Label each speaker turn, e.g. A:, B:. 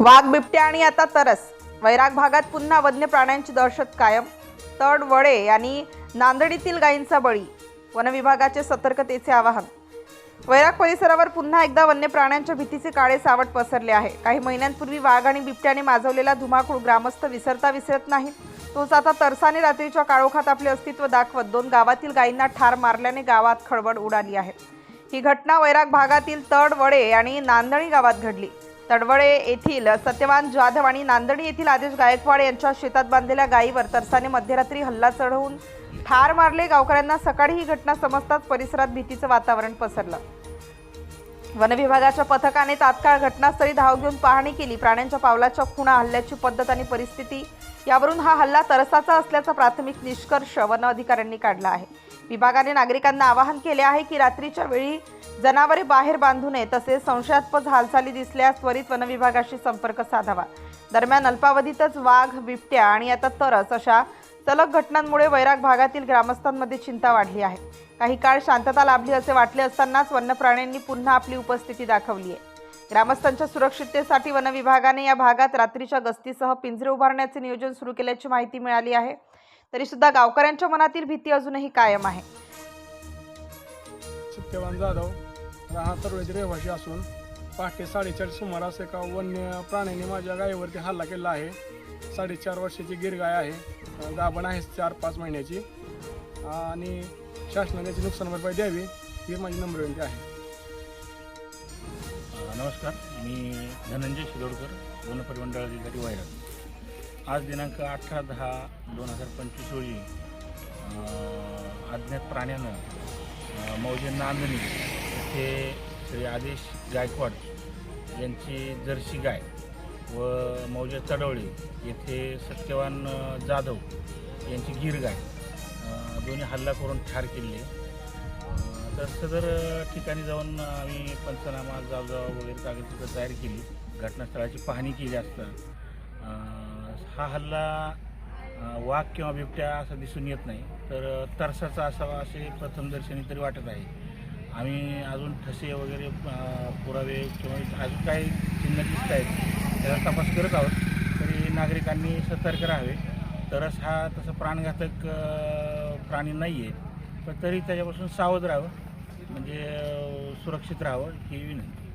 A: वाघ बिबट्या आणि आता तरस. वैराग भागात पुन्हा वन्य प्राण्यांची दहशत कायम. तड वडे आणि नांदडीतील गायींचा बळी. वनविभागाचे सतर्कतेचे आवाहन. वैराग परिसरावर पुन्हा एकदा वन्य प्राण्यांच्या भीतीचे काळे सावट पसरले आहे. काही महिन्यांपूर्वी वाघ आणि बिबट्याने माजवलेला धुमाकूळ ग्रामस्थ विसरता विसरत नाहीत तोच आता तरसाने रात्रीच्या काळोखात आपले अस्तित्व दाखवत दोन गावातील गायींना ठार मारल्याने गावात खळबळ उडाली आहे. ही घटना वैराग भागातील तडवडे आणि नांदणी गावात घडली. तडवळे येथील सत्यवान जाधव आणि नांदणी येथील आदेश गायकवाड यांच्या शेतात बांधलेल्या गायीवर तरसाने मध्यरात्री हल्ला चढवून ठार मारले. गावकऱ्यांना सकाळी ही घटना समजताच परिसरात भीतीचं वातावरण पसरलं. वनविभागाच्या पथकाने तात्काळ घटनास्थळी धाव घेऊन पाहणी केली. प्राण्यांच्या पावलाच्या खुणा हल्ल्याची पद्धत आणि परिस्थिती यावरून हा हल्ला तरसाचा असल्याचा प्राथमिक निष्कर्ष वन अधिकाऱ्यांनी काढला आहे. विभागाने नागरिकांना आवाहन केले आहे की रात्रीच्या वेळी जनावरे बाहेर बांधू नये तसेच संशयास्पद हालचाली दिसल्यास त्वरित वनविभागाशी संपर्क साधावा. दरम्यान अल्पावधीतच वाघ बिबट्या आणि आता तरस अशा सलग घटनांमुळे वैराग भागातील ग्रामस्थांमध्ये चिंता वाढली आहे. काही काळ शांतता लाभली असे वाटले असतानाच वन्यप्राण्यांनी पुन्हा आपली उपस्थिती दाखवली आहे. ग्रामस्थांच्या सुरक्षिततेसाठी वनविभागाने या भागात रात्रीच्या गस्तीसह पिंजरे उभारण्याचे नियोजन सुरू केल्याची माहिती मिळाली आहे. तरी सुद्धा गावकऱ्यांच्या मनातील भीती अजूनही कायम आहे.
B: सत्यवान जाधव तरवेचे रहिवासी असून पहाटे साडेचार सुमारास एका वन्य प्राण्याने माझ्या गायीवरती हल्ला केला आहे. साडेचार वर्षाची गिर गाय आहे. गाभण आहे चार पाच महिन्याची. आणि शासनाने त्याची नुकसान भरपाई द्यावी ही माझी नम्र विनंती आहे.
C: नमस्कार मी धनंजय शिरोडकर वन परिमंडळ अधिकारी वैराग आज दिनांक अठरा दहा दोन हजार पंचवीस रोजी अज्ञात प्राण्यानं मौजे नांदणी येथे श्री आदेश गायकवाड यांची जर्सी गाय व मौजे चढवळी येथे सत्यवान जाधव यांची गीर गाय दोन्ही हल्ला करून ठार केले तर सदर ठिकाणी जाऊन आम्ही पंचनामा जावजाव वगैरे कागदपत्र तयार केली. घटनास्थळाची पाहणी केली असता हा हल्ला वाघ किंवा बिबट्या असं दिसून येत नाही. तर तरसाचा असावा असे प्रथमदर्शनी तरी वाटत आहे. आम्ही अजून ठसे वगैरे पुरावे किंवा अजून काही चिन्ह दिसत आहेत त्याचा तपास करत आहोत. तरी नागरिकांनी सतर्क राहावे. तरच हा तसा प्राणघातक प्राणी नाही आहे पण तरी त्याच्यापासून सावध राहावं. म्हणजे सुरक्षित राहावं ही विनंती.